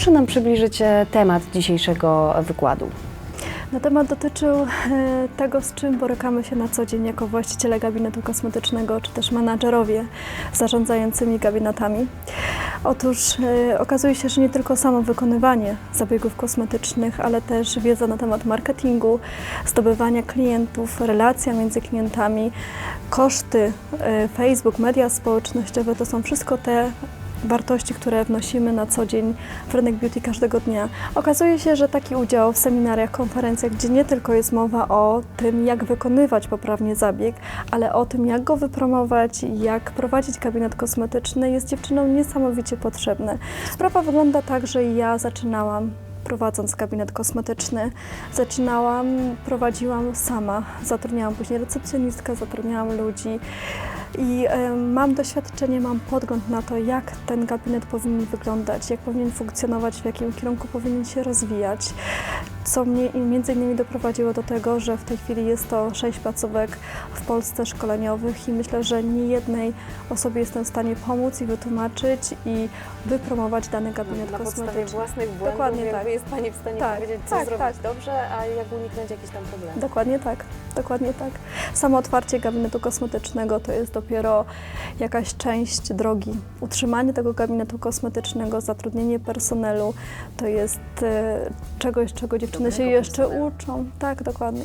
Proszę nam przybliżyć e, temat dzisiejszego wykładu. Na temat dotyczył e, tego, z czym borykamy się na co dzień jako właściciele gabinetu kosmetycznego, czy też menadżerowie zarządzającymi gabinetami. Otóż e, okazuje się, że nie tylko samo wykonywanie zabiegów kosmetycznych, ale też wiedza na temat marketingu, zdobywania klientów, relacja między klientami, koszty, e, Facebook, media społecznościowe to są wszystko te wartości, które wnosimy na co dzień w rynek beauty każdego dnia. Okazuje się, że taki udział w seminariach, konferencjach, gdzie nie tylko jest mowa o tym, jak wykonywać poprawnie zabieg, ale o tym, jak go wypromować, jak prowadzić gabinet kosmetyczny, jest dziewczynom niesamowicie potrzebne. Sprawa wygląda tak, że ja zaczynałam prowadząc gabinet kosmetyczny. Zaczynałam, prowadziłam sama, zatrudniałam później recepcjonistkę, zatrudniałam ludzi i e, mam doświadczenie, mam podgląd na to, jak ten gabinet powinien wyglądać, jak powinien funkcjonować, w jakim kierunku powinien się rozwijać, co mnie między innymi doprowadziło do tego, że w tej chwili jest to sześć placówek w Polsce szkoleniowych i myślę, że nie jednej osobie jestem w stanie pomóc i wytłumaczyć i wypromować dany gabinet Na podstawie kosmetyczny. własnych błędów Dokładnie tak. jest Pani w stanie Tak, powiedzieć, co tak, zrobić tak. dobrze, a jak uniknąć jakichś tam problemów. Dokładnie tak, dokładnie tak. Samo otwarcie gabinetu kosmetycznego to jest dopiero jakaś część drogi. Utrzymanie tego gabinetu kosmetycznego, zatrudnienie personelu to jest e, czegoś, czego dziewczyny się Dobrego jeszcze uczą. Tak, dokładnie.